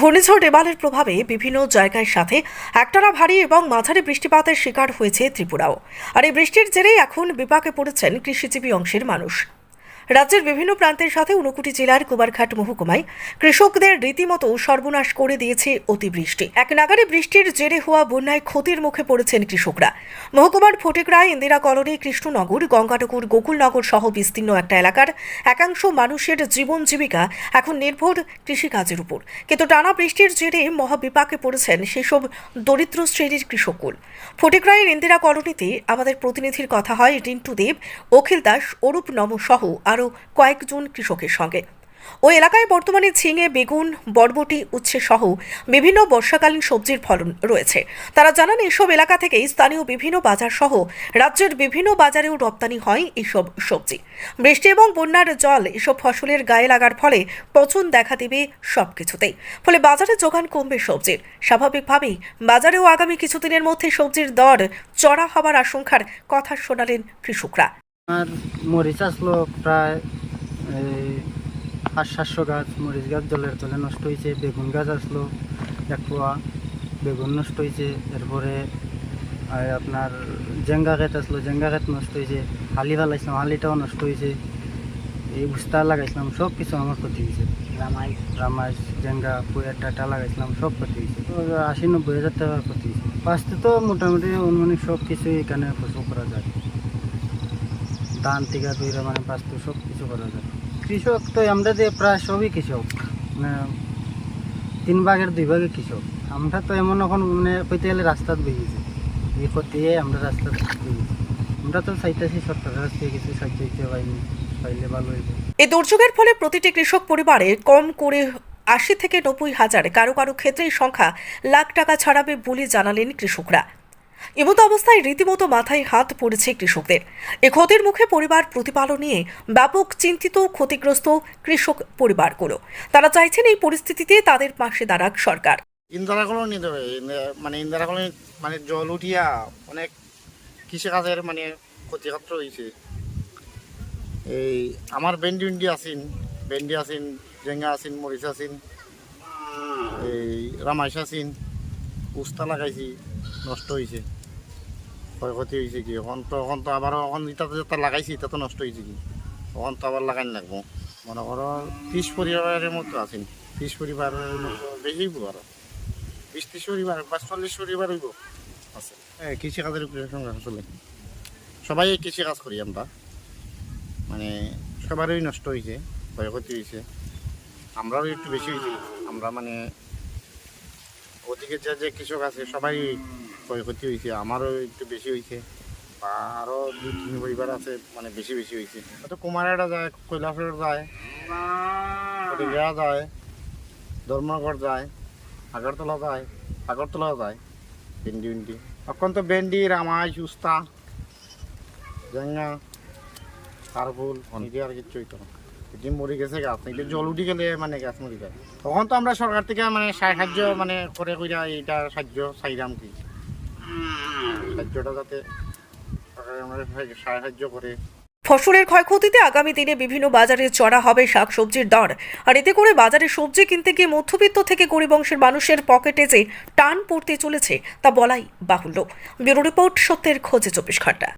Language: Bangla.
ঘূর্ণিঝড় রেমালের প্রভাবে বিভিন্ন জায়গার সাথে একটানা ভারী এবং মাঝারি বৃষ্টিপাতের শিকার হয়েছে ত্রিপুরাও। আর এই বৃষ্টির জেরেই এখন বিপাকে পড়েছেন কৃষিজীবী অংশের মানুষ। রাজ্যের বিভিন্ন প্রান্তের সাথে ঊনকোটি জেলার কুমারঘাট মহকুমায় কৃষকদের রীতিমতো সর্বনাশ করে দিয়েছে অতিবৃষ্টি। এক নাগারে বৃষ্টির জেরে হওয়া বন্যায় ক্ষতির মুখে পড়েছেন কৃষকরা। মহকুমার ফটিকরায় ইন্দিরা কলোনি, কৃষ্ণনগর, গঙ্গানগর, গোকুলনগর সহ বিস্তীর্ণ একটা এলাকার একাংশ মানুষের জীবন জীবিকা এখন নির্ভর কৃষিকাজের উপর। কিন্তু টানা বৃষ্টির জেরে মহাবিপাকে পড়েছেন সেসব দরিদ্র শ্রেণির কৃষককুল ফটিকরায়ের ইন্দিরা কলোনিতে আমাদের প্রতিনিধির কথা হয় রিন্টু দেব, অখিল দাস, অরূপ নম সহ আরও কয়েকজন কৃষকের সঙ্গে। ওই এলাকায় বর্তমানে ঝিঙে, বেগুন, বরবটি, উচ্ছে সহ বিভিন্ন বর্ষাকালীন সবজির ফলন রয়েছে। তারা জানান, এসব এলাকা থেকেই স্থানীয় বিভিন্ন বাজার সহ রাজ্যের বিভিন্ন বাজারেও রপ্তানি হয় এসব সবজি। বৃষ্টি এবং বন্যার জল এসব ফসলের গায়ে লাগার ফলে পচন দেখা দেবে সবকিছুতেই। ফলে বাজারে যোগান কমবে সবজির। স্বাভাবিকভাবেই বাজারেও আগামী কিছুদিনের মধ্যে সবজির দর চড়া হবার আশঙ্কার কথা শোনালেন কৃষকরা। আর মরিচ আসলো প্রায় এই পাঁচ সাতশো গাছ মরিচ গাছ জলের তলে নষ্ট হয়েছে বেগুন গাছ আসলো এক পোয়া বেগুন নষ্ট হয়েছে এরপরে আপনার জেঙ্গা ক্ষেত আসলো জেঙ্গা ক্ষেত নষ্ট হয়েছে হালি ফেলাইছিলাম হালিটাও নষ্ট হয়েছে এই উস্তা লাগাইছিলাম সব কিছু আমার ক্ষতি হয়েছে রামাই রামাইশ জেঙ্গা পুয়ের ডাটা লাগাইছিলাম সব ক্ষতি হয়েছে তো আশি নব্বই হাজার টাকার ক্ষতি হয়েছে পাঁচতে তো মোটামুটি অনুমানিক সব কিছু এখানে ফসল করা যায়। ধান থেকে দইরা মানে পাস্ত সব কিছু করা যায়। কৃষক তো আমরা যে প্রায় সবই কৃষক মানে তিন ভাগের দুই ভাগে কৃষক। আমরা তো এমন এখন মানে কইতে গেলে রাস্তাত বেরিয়েছি করতে গিয়ে আমরা রাস্তাত বেরিয়েছি আমরা তো চাইতেছি সরকারের কাছ থেকে কিছু সাহায্য দিতে পাইনি পাইলে ভালো হইব। এই দুর্যোগের ফলে প্রতিটি কৃষক পরিবারে কম করে আশি থেকে নব্বই হাজার কারও কারও ক্ষেত্রে সংখ্যা লাখ টাকা ছাড়াবে বলে জানালেন কৃষকরা। এমত অবস্থায় রীতিমতো মাথায় হাত পড়েছে কৃষকদের। এ ক্ষতির মুখে পরিবার প্রতিপালন নিয়ে ব্যাপক চিন্তিত, ক্ষতিগ্রস্ত কৃষক পরিবারগুলো। তারা চাইছেন এই পরিস্থিতিতে তাদের পাশে দাঁড়াক সরকার। ইন্দিরা কলোনি মানে ইন্দিরা কলোনি মানে জল উঠিয়া অনেক কৃষিকাজের মানে ক্ষতিগ্রস্ত হয়েছে এই আমার ভেন্ডি ভেন্ডি আছেন ভেন্ডি আছেন জেঙ্গা আছেন, মরিচ আছেন, এই রামাইশ আছেন, উস্তা লাগাইছি। নষ্ট হয়েছে ক্ষয়ক্ষতি হয়েছে কি? এখন তো এখন তো আবার, এখন ইটাতে যেটা লাগাইছি এটা তো নষ্ট হয়েছে কি? এখন তো আবার লাগাই লাগবো। মনে করো, ত্রিশ পরিবারের মতো আছেন ত্রিশ পরিবারের মতো বেশি আরও। বিশ, ত্রিশ পরিবার, বা চল্লিশ পরিবার হইব আছে। হ্যাঁ কৃষিকাজের উপরে চলে। সবাই কৃষিকাজ করি আমরা। মানে সবারই নষ্ট হয়েছে ক্ষয়ক্ষতি হয়েছে আমরাও একটু বেশি হয়েছে আমরা মানে ওদিকে যে যে কৃষক আছে, সবাই ক্ষয়ক্ষতি হয়েছে আমারও একটু বেশি হয়েছে বা আরও দুই তিন পরিবার আছে মানে বেশি বেশি হয়েছে। তো কুমারেরা যায় কৈলাসের যায় যায় ধর্মগড় যায় আগরতলা যায় আগরতলা যায় ভেন্ডি ভেন্ডি। এখন তো ভেন্ডি রামাই উস্তা জেঙ্গা কারফুল এটি আর হইতো না। এটি মরে গেছে গাছ এটি জল উঠি গেলে মানে গাছ মরে যায়। তখন তো আমরা সরকার থেকে মানে সাহায্য মানে করে কইরা এইটা সাহায্য চাইলাম কি? সাহায্য করে। ফসলের ক্ষয়ক্ষতিতে আগামী দিনে বিভিন্ন বাজারে চড়া হবে শাকসবজির দর। আর এতে করে বাজারে সবজি কিনতে গিয়ে মধ্যবিত্ত থেকে গরিব অংশের মানুষের পকেটে যে টান পড়তে চলেছে, তা বলাই বাহুল্য। ব্যুরো রিপোর্ট সত্যের খোঁজে চব্বিশ ঘণ্টা।